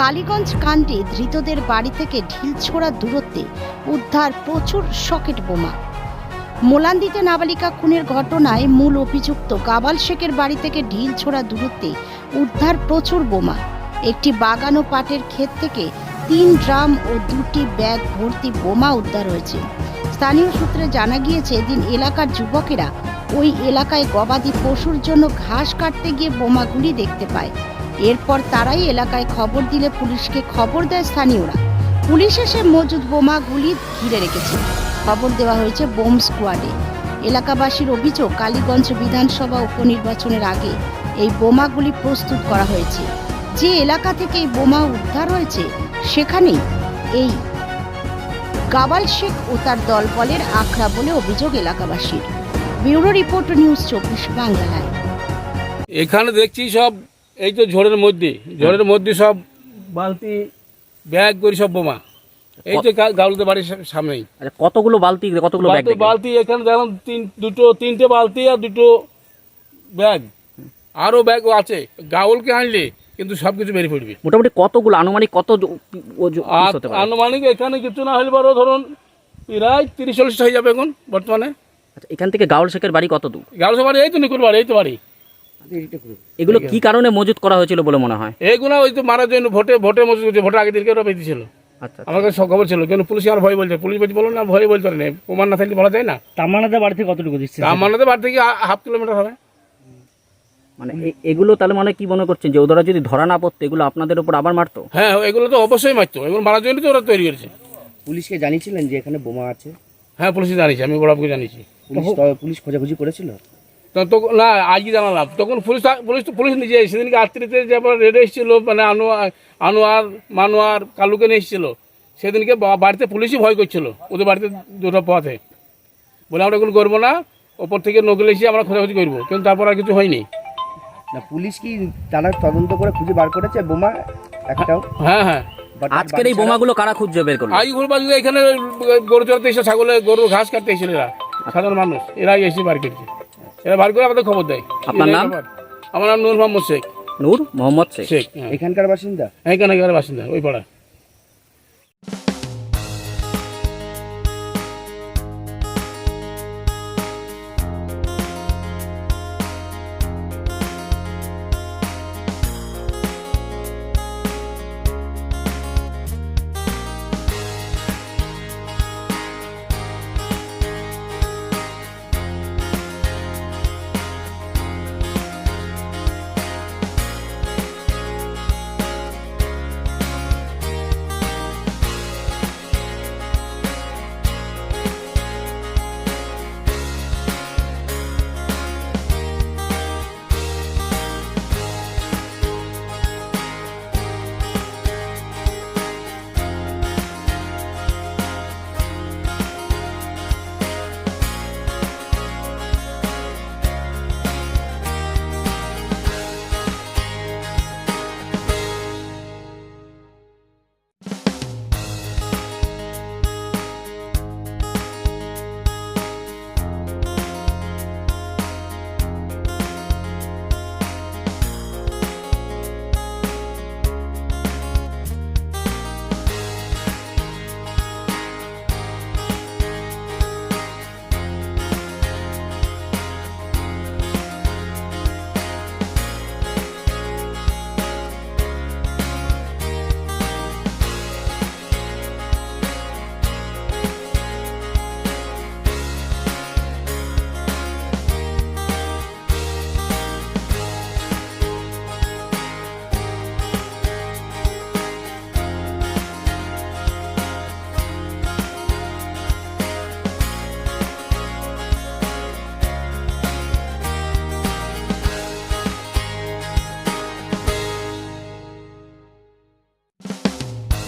কালীগঞ্জ কাণ্ডে ধৃতদের বাড়ি থেকে ঢিল ছোড়া দূরত্বে উদ্ধার প্রচুর সকেট বোমা। মোলান্দিতে নাবালিকা খুনের ঘটনায় মূল অভিযুক্ত গাবাল শেখের বাড়ি থেকে ঢিল ছোড়া দূরত্বে উদ্ধার প্রচুর বোমা। একটি বাগান ও পাটের ক্ষেত থেকে তিন ড্রাম ও দুটি ব্যাগ ভর্তি বোমা উদ্ধার হয়েছে। স্থানীয় সূত্রে জানা গিয়েছে, এদিন এলাকার যুবকেরা ওই এলাকায় গবাদি পশুর জন্য ঘাস কাটতে গিয়ে বোমাগুলি দেখতে পায়। এরপর তারাই এলাকায় খবর দিলে পুলিশকে খবর দেয় স্থানীয়রা। পুলিশ এসে মজুদ বোমাগুলি ঘিরে রেখেছে। খবর দেওয়া হয়েছে বোম স্কোয়াডে। এলাকাবাসীর অভিযোগ, কালীগঞ্জ বিধানসভা উপনির্বাচনের আগে এই বোমাগুলি প্রস্তুত করা হয়েছে। যে এলাকা থেকে এই বোমা উদ্ধার হয়েছে, সেখানেই এই গাবাল শেখ ও তার দলবলের আখড়া বলে অভিযোগ এলাকাবাসীর। ব্যুরো রিপোর্ট নিউজ চব্বিশ বাংলায় এখানে দেখছি সব এই তো ঝড়ের মধ্যে ঝড়ের মধ্যে সব বালতি ব্যাগ করে সব বোমা। এই তো গা- গাউলদের বাড়ির সামনেই। আচ্ছা কতগুলো বালতি কতগুলো ব্যাগ বালতি এখানে দেখলাম তিন দুটো তিনটে বালতি আর দুটো ব্যাগ। আরও ব্যাগ আছে। গাউলকে আনলে কিন্তু সব কিছু বেরিয়ে পড়বে। মোটামুটি কতগুলো আনুমানিক কত আনুমানিক এখানে কিছু না হলে বড় ধরুন প্রায় তিরিশ চল্লিশটা হয়ে যাবে এখন বর্তমানে। আচ্ছা এখান থেকে গাউল শেখের বাড়ি কত দূর? গাউলসে বাড়ি এই তো নিকুর বাড়ি এই তো বাড়ি। এগুলো কি কারণে মজুত করা হয়েছিল বলে মনে হয়? এইগুলো ওই তো মারার জন্য ভোটে ভোটে মজুদ করছে ভোটের আগের দিনকে ওরা বেঁধেছিল। আচ্ছা আমার কাছে সব খবর ছিল কেন পুলিশ আমার ভয় বলছে পুলিশ বলছে বলো না ভয় বলতে পারে না প্রমাণ না থাকলে বলা যায় না? তামানাদের বাড়ি থেকে কতটুকু দিচ্ছে? আমাদের বাড়ি থেকে হাফ কিলোমিটার হবে। মানে এগুলো তাহলে মানে কি মনে করছেন যে ওরা যদি ধরা না পড়তো এগুলো আপনাদের উপর আবার মারতো? হ্যাঁ এগুলো তো অবশ্যই মারতো এগুলো মারার জন্য তো ওরা তৈরি করেছে। পুলিশকে জানিয়েছিলেন যে এখানে বোমা আছে? হ্যাঁ পুলিশ জানিয়েছে আমি বড়াবুকে জানিয়েছি। পুলিশ পুলিশ খোঁজাখুঁজি করেছিল? তখন না আজকে জানালাম তখন পুলিশ পুলিশ তো পুলিশ নিজে সেদিনকে রাত্রিতে যে আবার রেডে এসেছিল মানে আনোয়ার আনোয়ার মানোয়ার কালুকে নিয়ে এসেছিল। সেদিনকে বাড়িতে পুলিশই ভয় করছিল ওদের বাড়িতে দুটো পথে। বলে আমরা এগুলো করব না ওপর থেকে নগলে এসে আমরা খোঁজাখুঁজি করব। কিন্তু তারপর আর কিছু হয়নি। না পুলিশ কি তারা তদন্ত করে খুঁজে বার করেছে বোমা একটাও? হ্যাঁ হ্যাঁ। আজকের এই বোমাগুলো কারা খুঁজছে বের করল? আজ ঘুরবার এখানে গরু চড়াতে এসে ছাগলে গরু ঘাস কাটতে এসেছিল এরা সাধারণ মানুষ। এরাই এসে বার করছে। এরা বার করে আমাদের খবর দেয়। আপনার নাম? আমার নাম নূর মোহাম্মদ শেখ। নূর মোহাম্মদ শেখ। শেখ হ্যাঁ। এখানকার বাসিন্দা? এখানকার বাসিন্দা ওই পাড়া